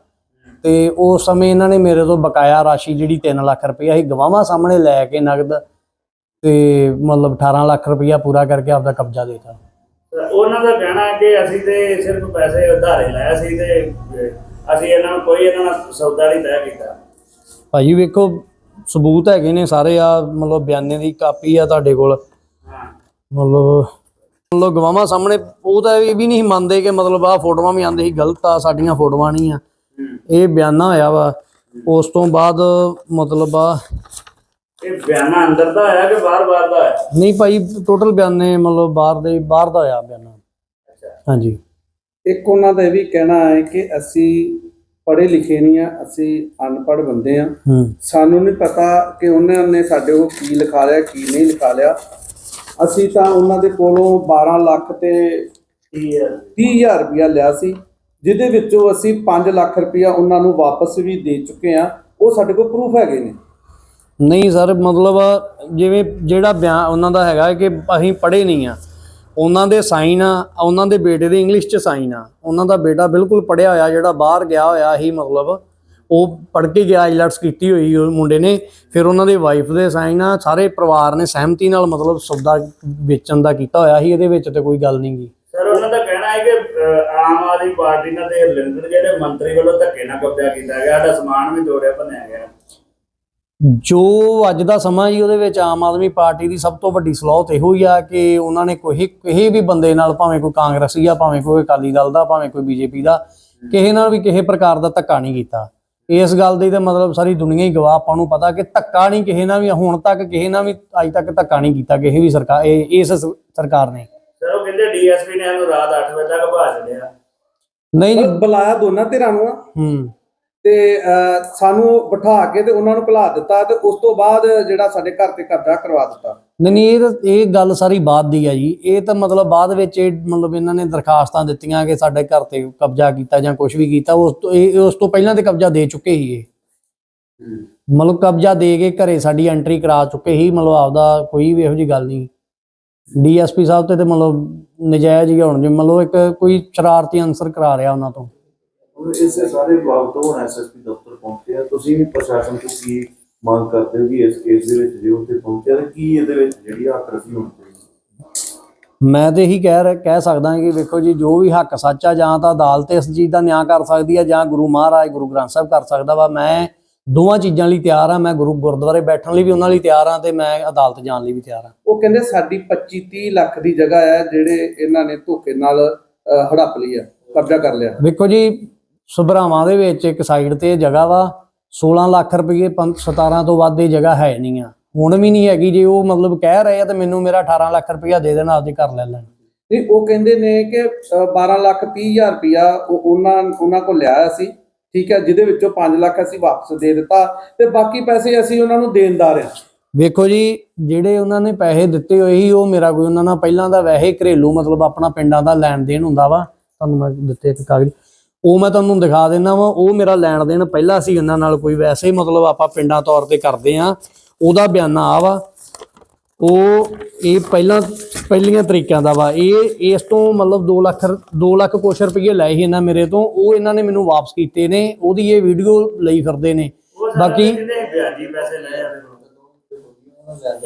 ਤੇ ਉਸ ਸਮੇਂ ਇਹਨਾਂ ਨੇ ਮੇਰੇ ਤੋਂ ਬਕਾਇਆ ਰਾਸ਼ੀ ਜਿਹੜੀ 3 ਲੱਖ ਰੁਪਇਆ ਸੀ ਗਵਾਹਾਂ ਸਾਹਮਣੇ ਲੈ ਕੇ ਨਗਦ ਤੇ ਮਤਲਬ 18 ਲੱਖ ਰੁਪਇਆ ਪੂਰਾ ਕਰਕੇ ਆਪਦਾ ਕਬਜ਼ਾ ਦੇਤਾ। ਉਹਨਾਂ ਦਾ ਕਹਿਣਾ ਹੈ ਕਿ ਅਸੀਂ ਤੇ ਸਿਰਫ ਪੈਸੇ ਉਧਾਰੇ ਲਏ ਸੀ ਤੇ ਅਸੀਂ ਇਹਨਾਂ ਨੂੰ ਕੋਈ ਇਹਨਾਂ ਨਾਲ ਸੌਦਾ ਨਹੀਂ ਤੈਅ ਕੀਤਾ। ਭਾਜੀ ਵੇਖੋ ਸਬੂਤ ਹੈਗੇ ਨੇ ਸਾਰੇ ਆ ਮਤਲਬ ਬਿਆਨੇ ਦੀ ਕਾਪੀ ਆ ਤੁਹਾਡੇ ਕੋਲ। ਮਤਲਬ ਮਤਲਬ ਗਵਾਹਾਂ ਸਾਹਮਣੇ ਉਹ ਤਾਂ ਇਹ ਵੀ ਨਹੀਂ ਮੰਨਦੇ ਕਿ ਮਤਲਬ ਆ ਫੋਟੋਆਂ ਵੀ ਆਂਦੇ ਸੀ ਗਲਤ ਆ ਸਾਡੀਆਂ ਫੋਟੋਆਂ ਨਹੀਂ ਆ। ਇਹ ਬਿਆਨਾ ਹੋਇਆ ਵਾ। ਉਸ ਤੋਂ ਬਾਅਦ ਮਤਲਬ ਆ ਇਹ ਬਿਆਨਾ ਅੰਦਰ ਦਾ ਆਇਆ ਕਿ ਬਾਹਰ-ਬਾਹਰ ਦਾ ਆਇਆ ਨਹੀਂ ਭਾਈ ਟੋਟਲ ਬਿਆਨੇ ਮਤਲਬ ਬਾਹਰ ਦੇ ਬਾਹਰ ਦਾ ਹੋਇਆ ਬਿਆਨਾ। ਹਾਂਜੀ। ਇੱਕ ਉਹਨਾਂ ਦਾ ਇਹ ਵੀ ਕਹਿਣਾ ਹੈ ਕਿ ਅਸੀਂ ਪੜ੍ਹੇ ਲਿਖੇ ਨਹੀਂ ਆ ਅਸੀਂ ਅਨਪੜ੍ਹ ਬੰਦੇ ਆ। ਹੂੰ। ਸਾਨੂੰ ਨਹੀਂ ਪਤਾ ਕਿ ਉਹਨਾਂ ਨੇ ਸਾਡੇ ਕੋਲ ਕੀ ਲਿਖਾ ਲਿਆ ਕੀ ਨਹੀਂ ਲਿਖਾ ਲਿਆ। ਅਸੀਂ ਤਾਂ ਉਹਨਾਂ ਦੇ ਕੋਲੋਂ 12 ਲੱਖ ਤੇ ਕੀ ਹੈ 30000 ਰੁਪਇਆ ਲਿਆ ਸੀ। ਜਿਹਦੇ ਵਿੱਚੋਂ ਅਸੀਂ 5 ਲੱਖ ਰੁਪਇਆ ਉਹਨਾਂ ਨੂੰ ਵਾਪਸ ਵੀ ਦੇ ਚੁੱਕੇ ਆ ਉਹ ਸਾਡੇ ਕੋਲ ਪ੍ਰੂਫ ਹੈਗੇ ਨੇ। ਨਹੀਂ ਸਰ ਮਤਲਬ ਜਿਵੇਂ ਜਿਹੜਾ ਬਿਆਨ ਉਹਨਾਂ ਦਾ ਹੈਗਾ ਕਿ ਅਸੀਂ ਪੜ੍ਹੇ ਨਹੀਂ ਆ ਉਹਨਾਂ ਦੇ ਸਾਈਨ ਆ ਉਹਨਾਂ ਦੇ ਬੇਟੇ ਦੇ ਇੰਗਲਿਸ਼ ਚ ਸਾਈਨ ਆ ਉਹਨਾਂ ਦਾ ਬੇਟਾ ਬਿਲਕੁਲ ਪੜ੍ਹਿਆ ਹੋਇਆ ਜਿਹੜਾ ਬਾਹਰ ਗਿਆ ਹੋਇਆ ਹੀ ਮਤਲਬ ਉਹ ਪੜ੍ਹ ਕੇ ਗਿਆ ਆਈਲੈਟਸ ਕੀਤੀ ਹੋਈ ਉਹ ਮੁੰਡੇ ਨੇ ਫਿਰ ਉਹਨਾਂ ਦੇ ਵਾਈਫ ਦੇ ਸਾਈਨ ਆ ਸਾਰੇ ਪਰਿਵਾਰ ਨੇ ਸਹਿਮਤੀ ਨਾਲ ਮਤਲਬ ਸੌਦਾ ਵੇਚਣ ਦਾ ਕੀਤਾ ਹੋਇਆ ਸੀ ਇਹਦੇ ਵਿੱਚ ਤੇ ਕੋਈ ਗੱਲ ਨਹੀਂ ਗੀ। ਸਰ ਉਹਨਾਂ ਦਾ ਕਹਿਣਾ ਹੈ ਕਿ ਆਮ ਆਦਮੀ ਪਾਰਟੀ ਨਾਲ ਤੇ ਲਿੰਕਡ ਜਿਹੜੇ ਮੰਤਰੀ ਵੱਲੋਂ ਧੱਕੇ ਨਾਲ ਕਬਜ਼ਾ ਕੀਤਾ ਗਿਆ, ਸਾਡਾ ਸਮਾਨ ਵੀ ਤੋੜਿਆ, ਭੰਨਿਆ ਗਿਆ। ਜੋ ਅੱਜ ਦਾ ਸਮਾਂ ਜੀ, ਉਹਦੇ ਵਿੱਚ ਆਮ ਆਦਮੀ ਪਾਰਟੀ ਦੀ ਸਭ ਤੋਂ ਵੱਡੀ ਸਲੋਤ ਇਹੋ ਹੀ ਆ ਕਿ ਉਹਨਾਂ ਨੇ ਕੋਈ, ਕਿਸੇ ਵੀ ਬੰਦੇ ਨਾਲ, ਭਾਵੇਂ ਕੋਈ ਕਾਂਗਰਸੀ ਆ, ਭਾਵੇਂ ਕੋਈ ਅਕਾਲੀ ਦਲ ਦਾ, ਭਾਵੇਂ ਕੋਈ ਬੀਜੇਪੀ ਦਾ, ਕਿਸੇ ਨਾਲ ਵੀ ਕਿਸੇ ਪ੍ਰਕਾਰ ਦਾ ਧੱਕਾ ਨਹੀਂ ਕੀਤਾ। ਇਸ ਗੱਲ ਦੀ ਤਾਂ ਮਤਲਬ ਸਾਰੀ ਦੁਨੀਆ ਹੀ ਗਵਾਹ, ਆਪਾਂ ਨੂੰ ਪਤਾ ਕਿ ਧੱਕਾ ਨਹੀਂ, ਕਿਸੇ ਨਾਲ ਵੀ ਹੁਣ ਤੱਕ, ਕਿਸੇ ਨਾਲ ਵੀ ਅੱਜ ਤੱਕ ਧੱਕਾ ਨਹੀਂ ਕੀਤਾ, ਕਿਸੇ ਵੀ ਸਰਕਾਰ ਇਸ ਸਰਕਾਰ ਨੇ। ਸਰ ਉਹ ਕਹਿੰਦੇ ਡੀਐਸਪੀ ਨੇ ਸਾਨੂੰ ਰਾਤ 8 ਵਜੇ ਤੱਕ ਭਾ ਛੱਡਿਆ ਨਹੀਂ ਜੀ। ਬੁਲਾਇਆ ਦੋਨਾਂ ਧਿਰਾਂ ਨੂੰ ਆ। ਹੂੰ। ਤੇ ਅਹ, ਸਾਨੂੰ ਬਿਠਾ ਕੇ ਤੇ ਉਹਨਾਂ ਨੂੰ ਘਲਾ ਦਿੱਤਾ ਤੇ ਉਸ ਤੋਂ ਬਾਅਦ ਜਿਹੜਾ ਸਾਡੇ ਘਰ ਤੇ ਕਬਜ਼ਾ ਕਰਵਾ ਦਿੱਤਾ। ਨਹੀਂ ਨਹੀਂ ਇਹ ਤਾਂ- ਇਹ ਗੱਲ ਸਾਰੀ ਬਾਅਦ ਦੀ ਆ ਜੀ। ਇਹ ਤਾਂ ਮਤਲਬ ਬਾਅਦ ਵਿੱਚ ਇਹ ਮਤਲਬ ਇਹਨਾਂ ਨੇ ਦਰਖਾਸਤਾਂ ਦਿੱਤੀਆਂ ਕਿ ਸਾਡੇ ਘਰ ਤੇ ਕਬਜ਼ਾ ਕੀਤਾ ਜਾਂ ਕੁਝ ਵੀ ਕੀਤਾ ਉਸ ਤੋਂ ਇਹ ਇਹ ਉਸ ਤੋਂ ਪਹਿਲਾਂ ਤੇ ਕਬਜ਼ਾ ਦੇ ਚੁੱਕੇ ਸੀ ਇਹ। ਮਤਲਬ ਕਬਜ਼ਾ ਦੇ ਕੇ ਘਰੇ ਸਾਡੀ ਐਂਟਰੀ ਕਰਾ ਚੁੱਕੇ ਸੀ ਮਤਲਬ ਆਪਦਾ ਕੋਈ ਵੀ ਇਹੋ ਜੀ ਗੱਲ ਨਹੀਂ। ਡੀਐਸਪੀ ਸਾਹਿਬ ਤੇ ਤੇ ਮਤਲਬ ਨਜਾਇਜ਼ ਹੀ ਹੁਣ ਜੇ ਮਤਲਬ ਇੱਕ ਕੋਈ ਸ਼ਰਾਰਤੀ ਅਨਸਰ ਕਰਾ ਰਿਹਾ ਉਹਨਾਂ ਤੋਂ। ਇਸੇ ਸਾਰੇ ਬਾਬਤ ਹੁਣ ਐਸਐਸਪੀ ਦਫ਼ਤਰ ਪਹੁੰਚੇ ਆ। ਤੁਸੀਂ ਵੀ ਪ੍ਰਸ਼ਾਸਨ ਤੋਂ ਕੀ ਮੰਗ ਕਰਦੇ ਹੋ ਕਿ ਇਸ ਕੇਸ ਦੇ ਵਿੱਚ ਜੇ ਉੱਥੇ ਪਹੁੰਚਿਆ ਤੇ ਕੀ ਇਹਦੇ ਵਿੱਚ ਜਿਹੜੀ ਹੱਕ ਰਸੀ ਹੋਣੀ ਚਾਹੀਦੀ? ਮੈਂ ਤੇ ਇਹੀ ਕਹਿ ਰਿਹਾ- ਕਹਿ ਸਕਦਾ ਕਿ ਵੇਖੋ ਜੀ ਜੋ ਵੀ ਹੱਕ ਸੱਚ ਜਾਂ ਤਾਂ ਅਦਾਲਤ ਇਸ ਚੀਜ਼ ਦਾ ਨਿਆਂ ਕਰ ਸਕਦੀ ਆ ਜਾਂ ਗੁਰੂ ਮਹਾਰਾਜ ਗੁਰੂ ਗ੍ਰੰਥ ਸਾਹਿਬ ਕਰ ਸਕਦਾ ਵਾ। ਮੈਂ ਦੋਵਾਂ ਚੀਜ਼ਾਂ ਲਈ ਤਿਆਰ ਆ ਮੈਂ ਗੁਰੂ ਗੁਰਦੁਆਰੇ ਬੈਠਣ ਲਈ ਵੀ ਉਹਨਾਂ ਲਈ ਤਿਆਰ ਆ ਤੇ ਮੈਂ ਅਦਾਲਤ ਜਾਣ ਲਈ ਵੀ ਤਿਆਰ ਆ। ਉਹ ਕਹਿੰਦੇ ਸਾਡੀ 25 30 ਲੱਖ ਦੀ ਜਗ੍ਹਾ ਹੈ ਜਿਹੜੇ ਇਹਨਾਂ ਨੇ ਧੋਖੇ ਨਾਲ ਹੜੱਪ ਲਈ ਆ ਕਬਜ਼ਾ ਕਰ ਲਿਆ। ਵੇਖੋ ਜੀ ਸੁਭਰਾਵਾਂ ਦੇ ਵਿੱਚ ਇੱਕ ਸਾਈਡ ਤੇ ਜਗ੍ਹਾ ਵਾ 16 ਲੱਖ ਰੁਪਏ 17 ਤੋਂ ਵੱਧ ਦੀ ਜਗ੍ਹਾ ਹੈ ਨਹੀਂ ਆ। ਹੁਣ ਵੀ ਨਹੀਂ ਹੈਗੀ ਜੇ ਉਹ ਮਤਲਬ ਕਹਿ ਰਹੇ ਆ ਤੇ ਮੈਨੂੰ ਮੇਰਾ 18 ਲੱਖ ਰੁਪਇਆ ਦੇ ਦੇਣਾ ਆਪਦੇ ਘਰ ਲੈ ਲੈਣ। ਨਹੀਂ ਉਹ ਕਹਿੰਦੇ ਨੇ ਕਿ ਅਹ, 12 ਲੱਖ 30 ਹਜ਼ਾਰ ਰੁਪਇਆ ਉਹ ਉਹਨਾਂ ਉਹਨਾਂ ਕੋਲ ਲਿਆ ਸੀ। ਠੀਕ ਹੈ, ਜਿਹਦੇ ਵਿੱਚੋਂ 5 ਲੱਖ ਅਸੀਂ ਵਾਪਸ ਦੇ ਦਿੱਤਾ ਤੇ ਬਾਕੀ ਪੈਸੇ ਅਸੀਂ ਉਹਨਾਂ ਨੂੰ ਦੇਣਦਾਰ ਹਾਂ ਵੇਖੋ ਜੀ, ਜਿਹੜੇ ਉਹਨਾਂ ਨੇ ਪੈਸੇ ਦਿੱਤੇ ਹੋਏ ਸੀ, ਉਹ ਮੇਰਾ ਕੋਈ ਉਹਨਾਂ ਨਾਲ ਪਹਿਲਾਂ ਦਾ ਵੈਸੇ ਘਰੇਲੂ ਮਤਲਬ ਆਪਣਾ ਪਿੰਡਾਂ ਦਾ ਲੈਣ ਦੇਣ ਹੁੰਦਾ ਵਾ। ਤੁਹਾਨੂੰ ਮੈਂ ਦਿੱਤੇ ਇੱਕ ਕਾਗਜ਼। ਉਹ ਮੈਂ ਤੁਹਾਨੂੰ ਦਿਖਾ ਦਿੰਦਾ ਵਾ, ਉਹ ਮੇਰਾ ਲੈਣ ਦੇਣ ਪਹਿਲਾਂ ਸੀ, ਉਹਨਾਂ ਨਾਲ ਕੋਈ ਵੈਸੇ ਹੀ ਮਤਲਬ ਆਪਾਂ ਪਿੰਡਾਂ ਤੌਰ ਤੇ ਕਰਦੇ ਆ। ਉਹਦਾ ਬਿਆਨਾ ਆ ਵਾ। ਉਹ ਇਹ ਪਹਿਲਾਂ ਪਹਿਲੀਆਂ ਤਰੀਕਿਆਂ ਦਾ ਵਾ। ਇਹ ਇਸ ਤੋਂ ਮਤਲਬ 2 ਲੱਖ 2 ਲੱਖ ਕੁਛ ਰੁਪਏ ਲਏ ਸੀ ਇਹਨਾਂ ਮੇਰੇ ਤੋਂ। ਉਹ ਇਹਨਾਂ ਨੇ ਮੈਨੂੰ ਵਾਪਸ ਕੀਤੇ ਨੇ। ਉਹਦੀ ਇਹ ਵੀਡੀਓ ਲਈ ਫਿਰਦੇ ਨੇ। ਬਾਕੀ।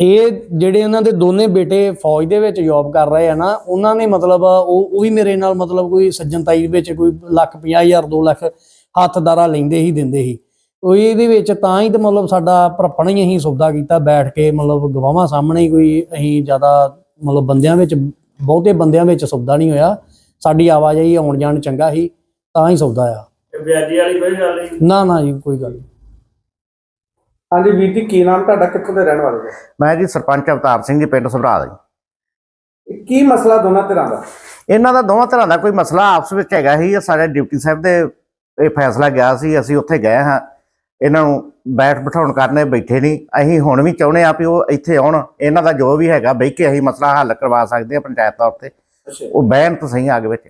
ਇਹ ਜਿਹੜੇ ਉਹਨਾਂ ਦੇ ਦੋਨੇ ਬੇਟੇ ਫੌਜ ਦੇ ਵਿੱਚ ਜੌਬ ਕਰ ਰਹੇ ਆ ਨਾ ਉਹਨਾਂ ਨੇ ਮਤਲਬ ਉਹ ਉਹ ਵੀ ਮੇਰੇ ਨਾਲ ਮਤਲਬ ਕੋਈ ਸੱਜਣਤਾਈ ਵਿੱਚ ਕੋਈ ਲੱਖ ਪੰਜਾਹ ਹਜ਼ਾਰ 2 ਲੱਖ ਹੱਥਦਾਰਾ ਲੈਂਦੇ ਹੀ ਦਿੰਦੇ ਸੀ। ਉਹ ਇਹਦੇ ਵਿੱਚ ਤਾਂ ਹੀ ਤੇ ਮਤਲਬ ਸਾਡਾ ਭਰਪਣ ਹੀ ਅਸੀਂ ਸੌਦਾ ਕੀਤਾ ਬੈਠ ਕੇ ਮਤਲਬ ਗਵਾਹਾਂ ਸਾਹਮਣੇ ਹੀ ਕੋਈ ਅਸੀਂ ਜ਼ਿਆਦਾ ਮਤਲਬ ਬੰਦਿਆਂ ਵਿੱਚ ਬਹੁਤੇ ਬੰਦਿਆਂ ਵਿੱਚ ਸੌਦਾ ਨਹੀਂ ਹੋਇਆ। ਸਾਡੀ ਆਵਾਜਾਈ ਆਉਣ ਜਾਣ ਚੰਗਾ ਸੀ ਤਾਂ ਹੀ ਸੌਦਾ ਆ। ਤੇ ਵਿਆਜੀ ਵਾਲੀ ਕੋਈ ਗੱਲ ਨਹੀਂ? ਨਾ ਨਾ ਜੀ ਕੋਈ ਗੱਲ ਨਹੀਂ। ਹਾਂਜੀ ਵੀਰ ਜੀ ਕੀ ਨਾਮ ਤੁਹਾਡਾ? ਕਿੱਥੋਂ ਦੇ ਰਹਿਣ ਵਾਲੇ ਹੋ? ਮੈਂ ਜੀ ਸਰਪੰਚ ਅਵਤਾਰ ਸਿੰਘ ਜੀ ਪਿੰਡ ਸਭਰਾ ਦਾ ਜੀ। ਕੀ ਮਸਲਾ ਦੋਨਾਂ ਧਿਰਾਂ ਦਾ? ਇਹਨਾਂ ਦਾ ਦੋਵਾਂ ਤਰ੍ਹਾਂ ਦਾ ਕੋਈ ਮਸਲਾ ਆਪਸ ਵਿੱਚ ਹੈਗਾ ਸੀ ਇਹ ਸਾਡੇ ਡਿਊਟੀ ਸਾਹਿਬ ਦੇ ਇਹ ਫੈਸਲਾ ਗਿਆ ਸੀ ਅਸੀਂ ਉੱਥੇ ਗਏ ਹਾਂ। ਇਹਨਾਂ ਨੂੰ ਬੈਠ ਬਿਠਾਉਣ ਕਰਨੇ ਬੈਠੇ ਨਹੀਂ। ਅਸੀਂ ਹੁਣ ਵੀ ਚਾਹੁੰਦੇ ਆ ਵੀ ਉਹ ਇੱਥੇ ਆਉਣ। ਇਹਨਾਂ ਦਾ ਜੋ ਵੀ ਹੈਗਾ ਬਹਿ ਕੇ ਅਸੀਂ ਮਸਲਾ ਹੱਲ ਕਰਵਾ ਸਕਦੇ ਹਾਂ ਪੰਚਾਇਤ ਤੌਰ ਤੇ। ਉਹ ਬਹਿਣ ਤਾਂ ਸਹੀ ਅੱਗ ਵਿੱਚ।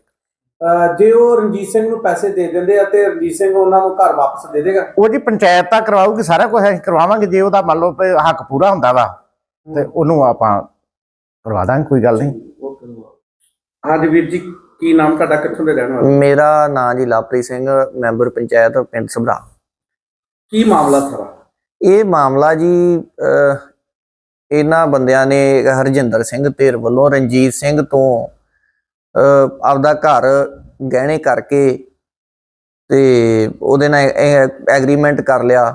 ਜੇ ਉਹ ਰਣਜੀਤ ਸਿੰਘ ਨੂੰ ਪੈਸੇ ਦੇ ਦਿੰਦੇ ਆ ਤੇ ਰਣਜੀਤ ਸਿੰਘ ਉਹਨਾਂ ਨੂੰ ਘਰ ਵਾਪਸ ਦੇ ਦੇਗਾ? ਉਹ ਜੀ ਪੰਚਾਇਤ ਤਾਂ ਕਰਵਾਊਗੀ ਸਾਰਾ ਕੁਝ ਅਸੀਂ ਕਰਵਾਵਾਂਗੇ। ਜੇ ਉਹਦਾ ਮੰਨ ਲਓ ਹੱਕ ਪੂਰਾ ਹੁੰਦਾ ਵਾ ਤੇ ਉਹਨੂੰ ਆਪਾਂ ਕਰਵਾ ਦਾਂਗੇ ਕੋਈ ਗੱਲ ਨਹੀਂ। ਹਾਂਜੀ ਵੀਰ ਜੀ ਕੀ ਨਾਮ ਤੁਹਾਡਾ? ਕਿੱਥੋਂ ਦੇ ਰਹਿਣ ਵਾਲੇ? ਮੇਰਾ ਨਾਂ ਜੀ ਲਵਪ੍ਰੀਤ ਸਿੰਘ ਮੈਂਬਰ ਪੰਚਾਇਤ ਪਿੰਡ ਸਭਰਾ। ਕੀ ਮਾਮਲਾ ਸਾਰਾ? ਇਹ ਮਾਮਲਾ ਜੀ ਅਹ, ਇਹਨਾਂ ਬੰਦਿਆਂ ਨੇ ਹਰਜਿੰਦਰ ਸਿੰਘ ਧੇਰ ਵੱਲੋਂ ਰਣਜੀਤ ਸਿੰਘ ਤੋਂ ਅਹ, ਆਪਦਾ ਘਰ ਗਹਿਣੇ ਕਰਕੇ ਤੇ ਉਹਦੇ ਨਾਲ ਐਗਰੀਮੈਂਟ ਕਰ ਲਿਆ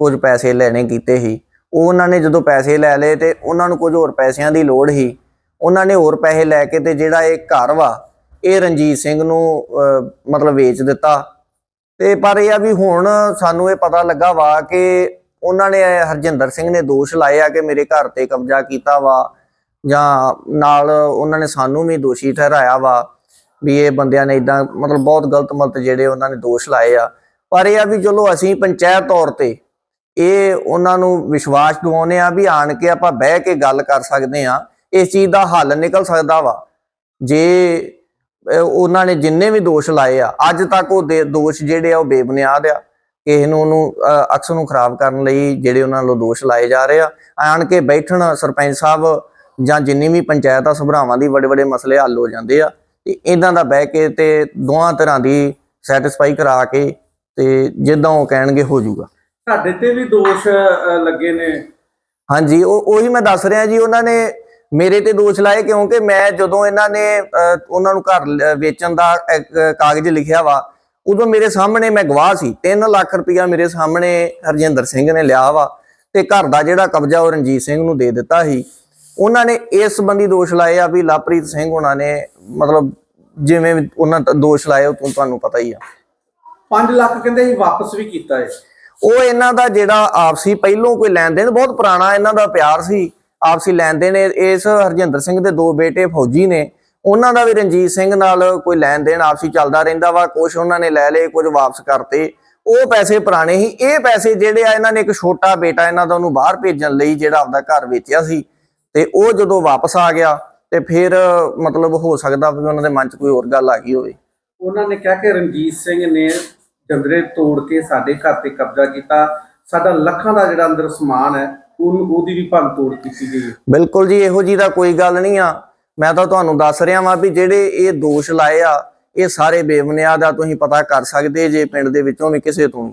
ਕੁਝ ਪੈਸੇ ਲੈਣੇ ਕੀਤੇ ਸੀ। ਉਹ ਉਹਨਾਂ ਨੇ ਜਦੋਂ ਪੈਸੇ ਲੈ ਲਏ ਤੇ ਉਹਨਾਂ ਨੂੰ ਕੁਝ ਹੋਰ ਪੈਸਿਆਂ ਦੀ ਲੋੜ ਸੀ। ਉਹਨਾਂ ਨੇ ਹੋਰ ਪੈਸੇ ਲੈ ਕੇ ਤੇ ਜਿਹੜਾ ਇਹ ਘਰ ਵਾ ਇਹ ਰਣਜੀਤ ਸਿੰਘ ਨੂੰ ਮਤਲਬ ਵੇਚ ਦਿੱਤਾ। ਤੇ ਪਰ ਇਹ ਆ ਵੀ ਹੁਣ ਸਾਨੂੰ ਇਹ ਪਤਾ ਲੱਗਾ ਵਾ ਕਿ ਉਹਨਾਂ ਨੇ, ਹਰਜਿੰਦਰ ਸਿੰਘ ਨੇ ਦੋਸ਼ ਲਾਏ ਆ ਕਿ ਮੇਰੇ ਘਰ ਤੇ ਕਬਜ਼ਾ ਕੀਤਾ ਵਾ, ਜਾਂ ਨਾਲ ਉਹਨਾਂ ਨੇ ਸਾਨੂੰ ਵੀ ਦੋਸ਼ੀ ਠਹਿਰਾਇਆ ਵਾ, ਵੀ ਇਹ ਬੰਦਿਆਂ ਨੇ ਇਦਾਂ ਮਤਲਬ ਬਹੁਤ ਗਲਤ ਮਲਤ ਜਿਹੜੇ ਉਹਨਾਂ ਨੇ ਦੋਸ਼ ਲਾਏ ਆ। ਪਰ ਇਹ ਆ ਵੀ ਚਲੋ ਅਸੀਂ ਪੰਚਾਇਤ ਤੌਰ ਤੇ ਇਹ ਉਹਨਾਂ ਨੂੰ ਵਿਸ਼ਵਾਸ ਦਿਵਾਉਂਦੇ ਆ ਵੀ ਆਣ ਕੇ ਆਪਾਂ ਬਹਿ ਕੇ ਗੱਲ ਕਰ ਸਕਦੇ ਆ, ਇਸ ਚੀਜ਼ ਦਾ ਹੱਲ ਨਿਕਲ ਸਕਦਾ ਵਾ। ਜੇ ਉਹਨਾਂ ਨੇ ਜਿੰਨੇ ਵੀ ਦੋਸ਼ ਲਾਏ ਆ ਅੱਜ ਤੱਕ ਉਹ ਦੋਸ਼ ਜਿਹੜੇ ਆ ਉਹ ਬੇਬੁਨਿਆਦ ਆ। ਕਿਸੇ ਨੂੰ ਉਹਨੂੰ ਅਹ, ਅਕਸ ਨੂੰ ਖਰਾਬ ਕਰਨ ਲਈ ਜਿਹੜੇ ਉਹਨਾਂ ਵੱਲੋਂ ਦੋਸ਼ ਲਾਏ ਜਾ ਰਹੇ ਆ। ਆਣ ਕੇ ਬੈਠਣ ਸਰਪੰਚ ਸਾਹਿਬ ਜਾਂ ਜਿੰਨੀ ਵੀ ਪੰਚਾਇਤ ਆ ਸੁਭਰਾਵਾਂ ਦੀ ਵੱਡੇ ਵੱਡੇ ਮਸਲੇ ਹੱਲ ਹੋ ਜਾਂਦੇ ਆ। ਤੇ ਇਦਾਂ ਦਾ ਬਹਿ ਕੇ ਤੇ ਦੋਹਾਂ ਤਰ੍ਹਾਂ ਦੀ ਸੈਟੀਸਫਾਈ ਕਰਾ ਕੇ ਤੇ ਜਿੱਦਾਂ ਉਹ ਕਹਿਣਗੇ ਹੋ ਜਾਊਗਾ। ਤੁਹਾਡੇ ਤੇ ਵੀ ਦੋਸ਼ ਲੱਗੇ ਨੇ? ਹਾਂਜੀ ਉਹ ਉਹੀ ਮੈਂ ਦੱਸ ਰਿਹਾ ਜੀ ਉਹਨਾਂ ਨੇ ਮੇਰੇ ਤੇ ਦੋਸ਼ ਲਾਏ ਕਿਉਂਕਿ ਮੈਂ ਜਦੋਂ ਇਹਨਾਂ ਨੇ ਉਹਨਾਂ ਨੂੰ ਘਰ ਵੇਚਣ ਦਾ ਕਾਗਜ਼ ਲਿਖਿਆ ਵਾ ਉਦੋਂ ਮੇਰੇ ਸਾਹਮਣੇ ਮੈਂ ਗਵਾਹ ਸੀ। 3 ਲੱਖ ਰੁਪਇਆ ਮੇਰੇ ਸਾਹਮਣੇ ਹਰਜਿੰਦਰ ਸਿੰਘ ਨੇ ਲਿਆ ਵਾ ਤੇ ਘਰ ਦਾ ਜਿਹੜਾ ਕਬਜ਼ਾ ਉਹ ਰਣਜੀਤ ਸਿੰਘ ਨੂੰ ਦੇ ਦਿੱਤਾ ਸੀ। ਉਹਨਾਂ ਨੇ ਇਸ ਸੰਬੰਧੀ ਦੋਸ਼ ਲਾਏ ਆ ਵੀ ਲਵਪ੍ਰੀਤ ਸਿੰਘ ਉਹਨਾਂ ਨੇ ਮਤਲਬ ਜਿਵੇਂ ਉਹਨਾਂ ਦੋਸ਼ ਲਾਏ ਉਹ ਤੁਹਾਨੂੰ ਪਤਾ ਹੀ ਆ। 5 ਲੱਖ ਕਹਿੰਦੇ ਸੀ ਵਾਪਸ ਵੀ ਕੀਤਾ ਹੈ ਉਹ ਇਹਨਾਂ ਦਾ ਜਿਹੜਾ ਆਪਸੀ ਪਹਿਲੋਂ ਕੋਈ ਲੈਣ ਦੇਣ ਬਹੁਤ ਪੁਰਾਣਾ ਇਹਨਾਂ ਦਾ ਪਿਆਰ ਸੀ। ਆਪਸੀ ਲੈਣ ਦੇਣ ਇਸ ਹਰਜਿੰਦਰ ਸਿੰਘ ਦੇ ਦੋ ਬੇਟੇ ਫੌਜੀ ਨੇ। ਉਹਨਾਂ ਦਾ ਵੀ ਰਣਜੀਤ ਸਿੰਘ ਨਾਲ ਕੋਈ ਲੈਣ ਦੇਣ ਆਪਸੀ ਚੱਲਦਾ ਰਹਿੰਦਾ ਵਾ ਕੁਝ ਉਹਨਾਂ ਨੇ ਲੈ ਲਏ ਕੁਝ ਵਾਪਸ ਕਰਤੇ। ਉਹ ਪੈਸੇ ਪੁਰਾਣੇ ਸੀ। ਇਹ ਪੈਸੇ ਜਿਹੜੇ ਆ, ਇਹਨਾਂ ਨੇ ਇੱਕ ਛੋਟਾ ਬੇਟਾ ਇਹਨਾਂ ਦਾ ਉਹਨੂੰ ਬਾਹਰ ਭੇਜਣ ਲਈ ਜਿਹੜਾ ਆਪਦਾ ਘਰ ਵੇਚਿਆ ਸੀ। ਤੇ ਉਹ ਜਦੋਂ ਵਾਪਸ ਆ ਗਿਆ, ਤੇ ਫਿਰ ਮਤਲਬ ਹੋ ਸਕਦਾ ਵੀ ਉਹਨਾਂ ਦੇ ਮਨ 'ਚ ਕੋਈ ਹੋਰ ਗੱਲ ਆ ਗਈ ਹੋਵੇ। ਉਹਨਾਂ ਨੇ ਕਿਹਾ ਕਿ ਰਣਜੀਤ ਸਿੰਘ ਨੇ ਜੰਦਰੇ ਤੋੜ ਕੇ ਸਾਡੇ ਘਰ ਤੇ ਕਬਜ਼ਾ ਕੀਤਾ। ਸਾਡਾ ਲੱਖਾਂ ਦਾ ਜਿਹੜਾ ਅੰਦਰ ਸਮਾਨ ਹੈ ਉਹਨੂੰ ਉਹਦੀ ਵੀ ਭੰਨ ਤੋੜ ਕੀਤੀ ਗਈ ਹੈ। ਬਿਲਕੁਲ ਜੀ, ਇਹੋ ਜੀ ਦਾ ਕੋਈ ਗੱਲ ਨਹੀਂ ਆ ਮੈਂ ਤਾਂ ਤੁਹਾਨੂੰ ਦੱਸ ਰਿਹਾ ਵਾਂ ਵੀ ਜਿਹੜੇ ਇਹ ਦੋਸ਼ ਲਾਏ ਆ, ਇਹ ਸਾਰੇ ਬੇਬੁਨਿਆਦ ਆ, ਤੁਸੀਂ ਪਤਾ ਕਰ ਸਕਦੇ ਜੇ ਪਿੰਡ ਦੇ ਵਿੱਚੋਂ ਵੀ ਕਿਸੇ ਤੋਂ ਵੀ।